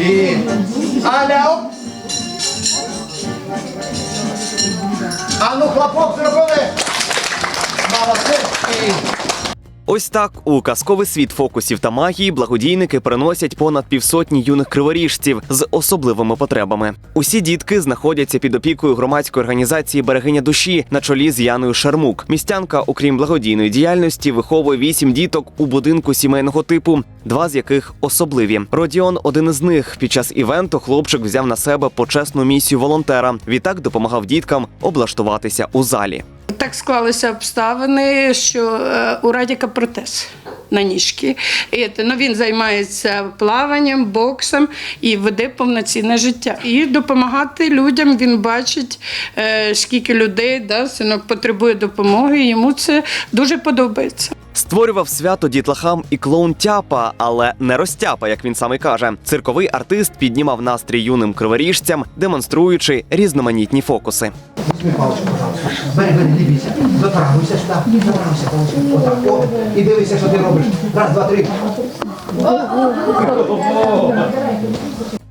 І. Аля! оп. А ну, хлопок зробили! Молодці! І. Ось так у казковий світ фокусів та магії благодійники приносять понад півсотні юних криворіжців з особливими потребами. Усі дітки знаходяться під опікою громадської організації Берегиня душі на чолі з Яною Шармук. Містянка, окрім благодійної діяльності, виховує вісім діток у будинку сімейного типу, два з яких особливі. Родіон один із них. Під час івенту хлопчик взяв на себе почесну місію волонтера. Відтак допомагав діткам облаштуватися у залі. Так склалися обставини, що е, у Радіка протез на ніжки. І, ну, він займається плаванням, боксом і веде повноцінне життя. І допомагати людям він бачить, е, скільки людей да, потребує допомоги. і Йому це дуже подобається. Створював свято дітлахам і клоун Тяпа, але не розтяпа, як він сам і каже. Цирковий артист піднімав настрій юним криворіжцям, демонструючи різноманітні фокуси. Візьми паличку. Бери, бери, бійся. Дотрагуйся сюди. Дотрагуйся. Отак. О, і дивися, що ти робиш. Раз, два, три.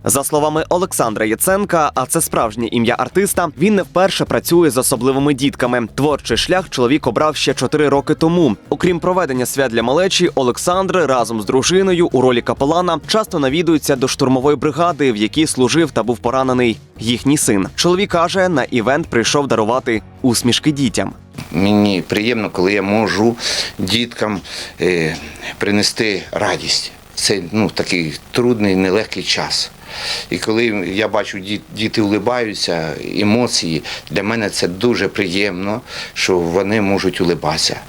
За словами Олександра Яценка, а це справжнє ім'я артиста. Він не вперше працює з особливими дітками. Творчий шлях чоловік обрав ще чотири роки тому. Окрім проведення свят для малечі, Олександр разом з дружиною у ролі капелана часто навідується до штурмової бригади, в якій служив та був поранений їхній син. Чоловік каже, на івент прийшов дарувати усмішки дітям. Мені приємно, коли я можу діткам е, принести радість. Це ну, такий трудний, нелегкий час. І коли я бачу, діти улибаються, емоції, для мене це дуже приємно, що вони можуть улибатися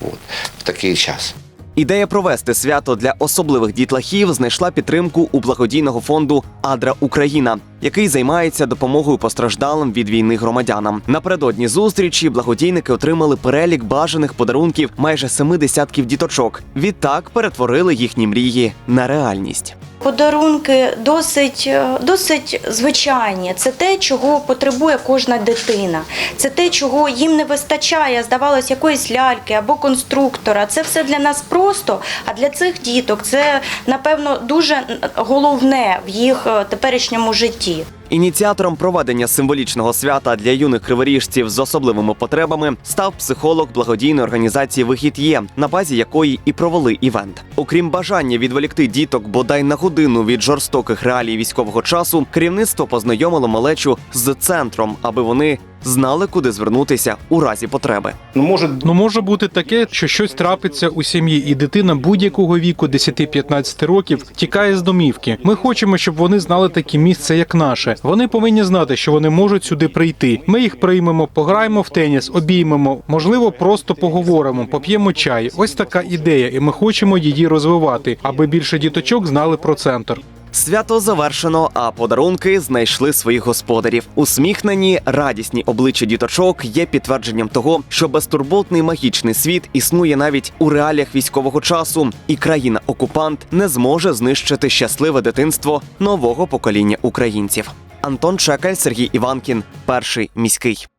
от, в такий час. Ідея провести свято для особливих дітлахів знайшла підтримку у благодійного фонду Адра Україна, який займається допомогою постраждалим від війни громадянам. Напередодні зустрічі благодійники отримали перелік бажаних подарунків майже семи десятків діточок. Відтак перетворили їхні мрії на реальність. Подарунки досить, е, досить звичайні. Це те, чого потребує кожна дитина. Це те, чого їм не вистачає, здавалось, якоїсь ляльки або конструктора. Це все для нас просто. А для цих діток це напевно дуже головне в їх е, теперішньому житті. Ініціатором проведення символічного свята для юних криворіжців з особливими потребами став психолог благодійної організації Вихід є, на базі якої і провели івент. Окрім бажання відволікти діток бодай на годину від жорстоких реалій військового часу, керівництво познайомило малечу з центром, аби вони знали, куди звернутися у разі потреби. Ну, може, Ну може бути таке, що щось трапиться у сім'ї, і дитина будь-якого віку 10-15 років тікає з домівки. Ми хочемо, щоб вони знали таке місце, як наше. Вони повинні знати, що вони можуть сюди прийти. Ми їх приймемо, пограємо в теніс, обіймемо, можливо, просто поговоримо, поп'ємо чай. Ось така ідея, і ми хочемо її розвивати, аби більше діточок знали про центр. Свято завершено, а подарунки знайшли своїх господарів. Усміхнені, радісні обличчя діточок є підтвердженням того, що безтурботний магічний світ існує навіть у реаліях військового часу, і країна-окупант не зможе знищити щасливе дитинство нового покоління українців. Антон Чекаль, Сергій Іванкін, перший міський.